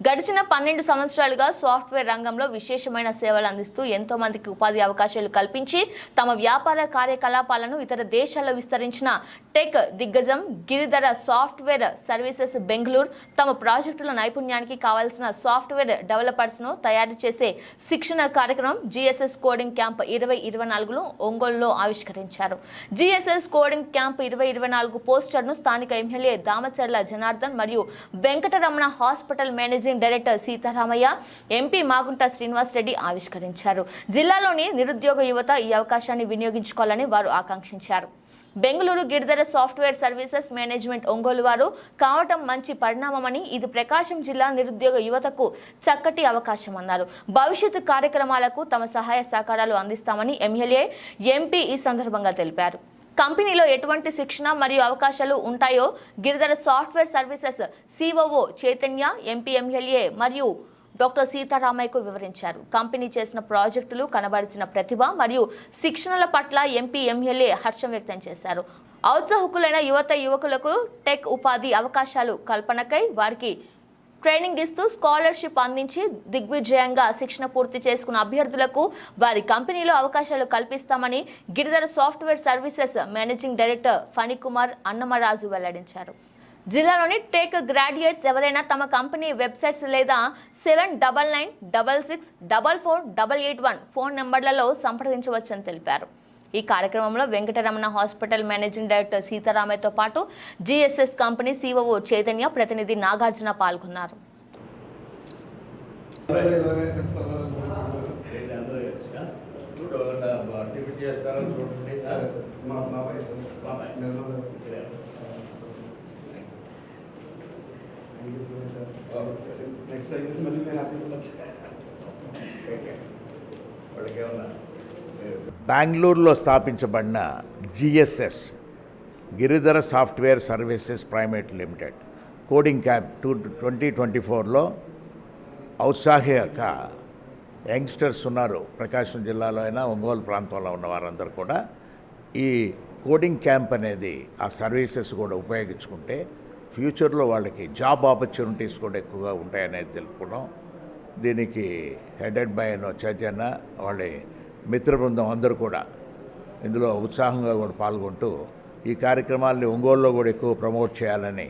గడిచిన పన్నెండు సంవత్సరాలుగా సాఫ్ట్వేర్ రంగంలో విశేషమైన సేవలు అందిస్తూ ఎంతో మందికి ఉపాధి అవకాశాలు కల్పించి తమ వ్యాపార కార్యకలాపాలను ఇతర దేశాల్లో విస్తరించిన టెక్ దిగ్గజం గిరిధర సాఫ్ట్వేర్ సర్వీసెస్ బెంగళూరు తమ ప్రాజెక్టుల నైపుణ్యానికి కావాల్సిన సాఫ్ట్వేర్ డెవలపర్స్ను తయారు చేసే శిక్షణ కార్యక్రమం జిఎస్ఎస్ కోడింగ్ క్యాంప్ ఇరవై ఇరవై నాలుగులో ఒంగోలులో ఆవిష్కరించారు. జిఎస్ఎస్ కోడింగ్ క్యాంప్ ఇరవై ఇరవై నాలుగు పోస్టర్ను స్థానిక ఎమ్మెల్యే దామచర్ల జనార్దన్ మరియు Venkataramana hospital managing director Seetharamaiah MP Magunta Srinivas Reddy ఆవిష్కరించారు. జిల్లాలోని నిరుద్యోగ యువత ఈ అవకాశాన్ని వినియోగించుకోవాలని వారు ఆకాంక్షించారు. Bengaluru Giridhara software services management Ongole వారు కావటం మంచి పరిణామమని ఇది ప్రకాశం జిల్లా నిరుద్యోగ యువతకు చక్కటి అవకాశం అన్నారు భవిష్యత్తు కార్యక్రమాలకు తమ సహాయ సహకారాలు అందిస్తామని ఎమ్మెల్యే ఎంపీ ఈ సందర్భంగా తెలిపారు. కంపెనీలో ఎటువంటి శిక్షణ మరియు అవకాశాలు ఉంటాయో Giridhara software services COO Chaitanya MP MLA మరియు డాక్టర్ సీతారామయ్యకు వివరించారు. కంపెనీ చేసిన ప్రాజెక్టులు కనబరిచిన ప్రతిభ మరియు శిక్షణల పట్ల ఎంపీ ఎమ్మెల్యే హర్షం వ్యక్తం చేశారు. ఔత్సాహకులైన యువత యువకులకు టెక్ ఉపాధి అవకాశాలు కల్పనకై వారికి ట్రైనింగ్ ఇస్తూ స్కాలర్షిప్ అందించి దిగ్విజయంగా శిక్షణ పూర్తి చేసుకున్న అభ్యర్థులకు వారి కంపెనీలో అవకాశాలు కల్పిస్తామని Giridhara software services managing director Phanikumar Annamaraju వెల్లడించారు. జిల్లాలోని టేక్ గ్రాడ్యుయేట్స్ ఎవరైనా తమ కంపెనీ వెబ్సైట్స్ లేదా seven double nine double six double four double eight one phone నెంబర్లలో సంప్రదించవచ్చని తెలిపారు. ఈ కార్యక్రమంలో వెంకటరమణ హాస్పిటల్ మేనేజింగ్ డైరెక్టర్ సీతారామయ్యతో పాటు జిఎస్ఎస్ కంపెనీ సిఓఓ చైతన్య ప్రతినిధి నాగార్జున పాల్గొన్నారు అందరూ కలిసినా? చూడు ఎవరన్నా టిఫిన్ చేస్తారో చూడండి మా బాబాయ్ సార్ బాబాయ్. నెల్లూరు ఇక్కడే. Thank you so much sir okay. Next five years మళ్ళీ నేను హ్యాపీ ఉండొచ్చు ఓకే. వాళ్ళకి ఏమన్నా బెంగళూరులో స్థాపించబడిన GSS Giridhara software services private limited. Coding camp two twenty twenty ఫోర్లో ఔత్సాహిక యంగ్స్టర్స్ ఉన్నారు. ప్రకాశం జిల్లాలో అయినా ఒంగోలు ప్రాంతంలో ఉన్న వారందరూ కూడా. ఈ కోడింగ్ క్యాంప్ అనేది ఆ సర్వీసెస్ కూడా ఉపయోగించుకుంటే ఫ్యూచర్లో వాళ్ళకి జాబ్ ఆపర్చునిటీస్ కూడా ఎక్కువగా ఉంటాయనేది తెలుపుకున్నాం. దీనికి హెడెడ్ బై చైతన్య వాళ్ళ మిత్ర బృందం అందరూ కూడా ఇందులో ఉత్సాహంగా కూడా పాల్గొంటూ ఈ కార్యక్రమాల్ని ఒంగోలులో కూడా ఎక్కువ ప్రమోట్ చేయాలని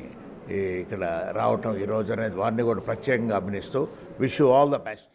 ఇక్కడ రావటం ఈ రోజు అనేది వారిని కూడా ప్రత్యేకంగా అభినిస్తూ విష్ ఆల్ ద బెస్ట్.